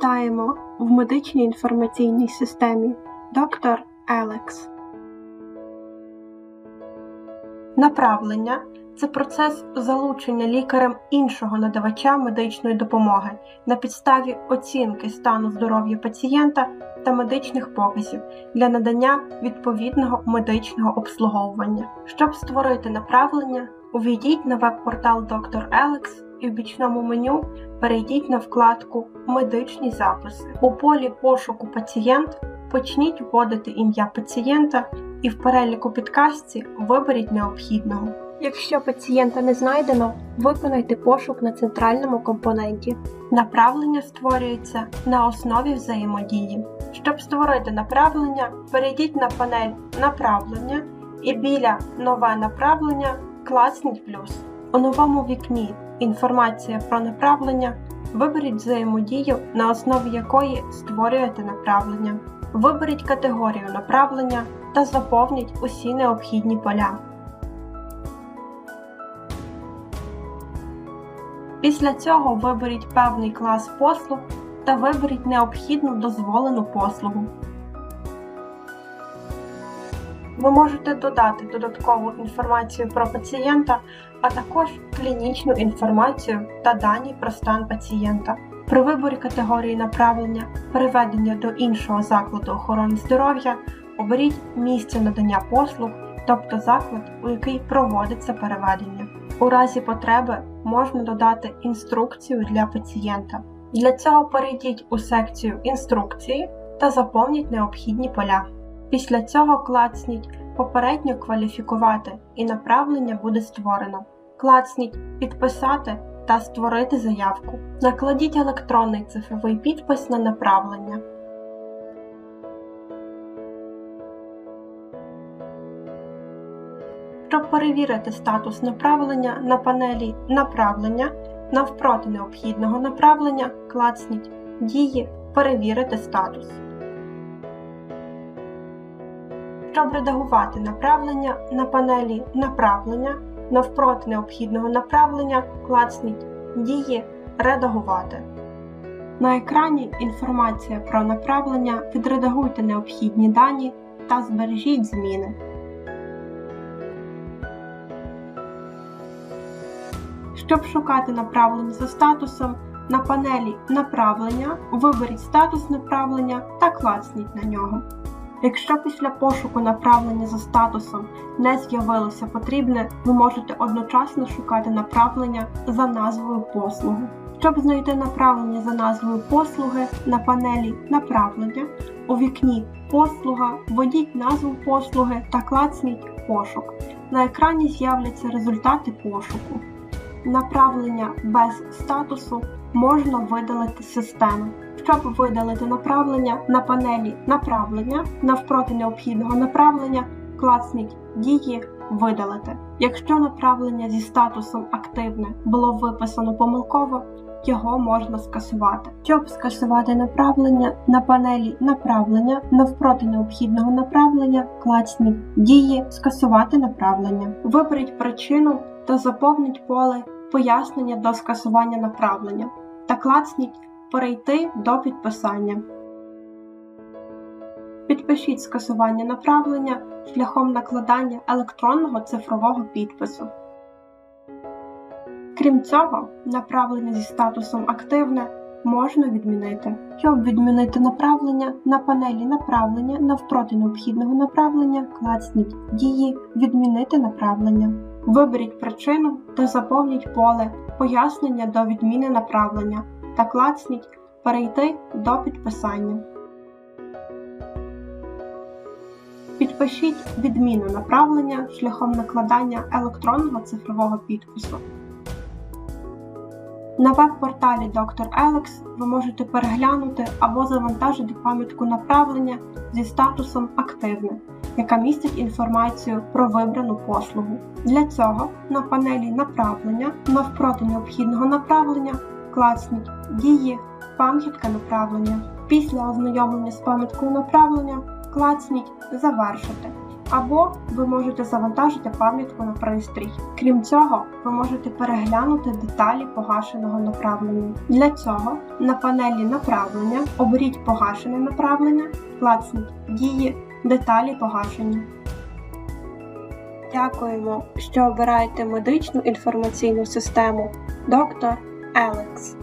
Вітаємо в медичній інформаційній системі доктор Елекс. Направлення це процес залучення лікарем іншого надавача медичної допомоги на підставі оцінки стану здоров'я пацієнта та медичних показів для надання відповідного медичного обслуговування. Щоб створити направлення, увійдіть на веб-портал Доктор Елекс і в бічному меню перейдіть на вкладку Медичні записи. У полі пошуку пацієнт почніть вводити ім'я пацієнта і в переліку підказці виберіть необхідного. Якщо пацієнта не знайдено, виконайте пошук на центральному компоненті. Направлення створюється на основі взаємодії. Щоб створити направлення, перейдіть на панель Направлення і біля Нове направлення класніть плюс. У новому вікні Інформація про направлення. Виберіть взаємодію, на основі якої створюєте направлення. Виберіть категорію направлення та заповніть усі необхідні поля. Після цього виберіть певний клас послуг та виберіть необхідну дозволену послугу. Ви можете додати додаткову інформацію про пацієнта, а також клінічну інформацію та дані про стан пацієнта. При виборі категорії направлення переведення до іншого закладу охорони здоров'я оберіть місце надання послуг, тобто заклад, у який проводиться переведення. У разі потреби можна додати інструкцію для пацієнта. Для цього перейдіть у секцію інструкції та заповніть необхідні поля. Після цього клацніть Попередньо кваліфікувати і направлення буде створено. Клацніть Підписати та Створити заявку. Накладіть електронний цифровий підпис на направлення. Щоб перевірити статус направлення на панелі Направлення навпроти необхідного направлення клацніть Дії Перевірити статус. Щоб редагувати направлення на панелі Направлення навпроти необхідного направлення клацніть Дії Редагувати. На екрані інформація про направлення, відредагуйте необхідні дані та збережіть зміни. Щоб шукати направлення за статусом, на панелі Направлення виберіть статус направлення та клацніть на нього. Якщо після пошуку направлення за статусом не з'явилося потрібне, ви можете одночасно шукати направлення за назвою послуги. Щоб знайти направлення за назвою послуги на панелі Направлення у вікні Послуга введіть назву послуги та клацніть Пошук. На екрані з'являться результати пошуку. Направлення без статусу можна видалити систему. Щоб видалити направлення на панелі Направлення навпроти необхідного направлення, клацніть Дії Видалити. Якщо направлення зі статусом Активне було виписано помилково, його можна скасувати. Щоб скасувати направлення на панелі Направлення навпроти необхідного направлення, клацніть Дії Скасувати направлення. Виберіть причину та заповніть поле Пояснення до скасування направлення та клацніть Перейти до підписання. Підпишіть скасування направлення шляхом накладання електронного цифрового підпису. Крім цього, направлення зі статусом Активне можна відмінити. Щоб відмінити направлення, на панелі Направлення навпроти необхідного направлення клацніть Дії Відмінити направлення. Виберіть причину та заповніть поле Пояснення до відміни направлення та клацніть Перейти до підписання. Підпишіть відміну направлення шляхом накладання електронного цифрового підпису. На веб-порталі Dr. Alex ви можете переглянути або завантажити пам'ятку направлення зі статусом Активне, яка містить інформацію про вибрану послугу. Для цього на панелі Направлення навпроти необхідного направлення клацніть Дії Пам'ятка направлення. Після ознайомлення з пам'яткою направлення клацніть Завершити або ви можете завантажити пам'ятку на пристрій. Крім цього, ви можете переглянути деталі погашеного направлення. Для цього на панелі направлення оберіть погашене направлення, клацніть дії, деталі погашення. Дякуємо, що обираєте медичну інформаційну систему доктор Елекс.